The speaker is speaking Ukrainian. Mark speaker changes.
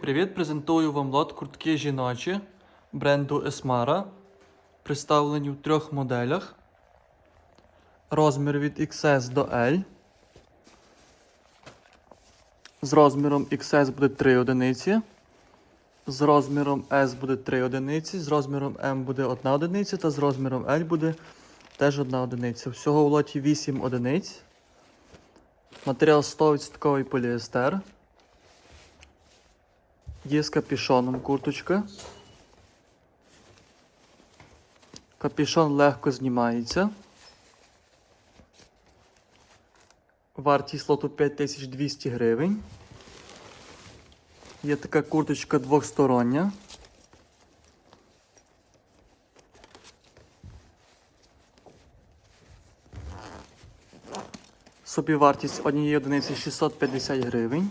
Speaker 1: Привіт, презентую вам лот куртки жіночі бренду Esmara. Представлені в трьох моделях. Розмір від XS до L. З розміром XS буде 3 одиниці. З розміром S буде 3 одиниці, з розміром M буде 1 одиниця, та з розміром L буде теж 1 одиниця. Всього в лоті 8 одиниць. Матеріал 100% поліестер. Є з капішоном курточка. Капішон легко знімається. Вартість лоту 5200 гривень. Є така курточка двохстороння. Собівартість однієї одиниці 650 гривень.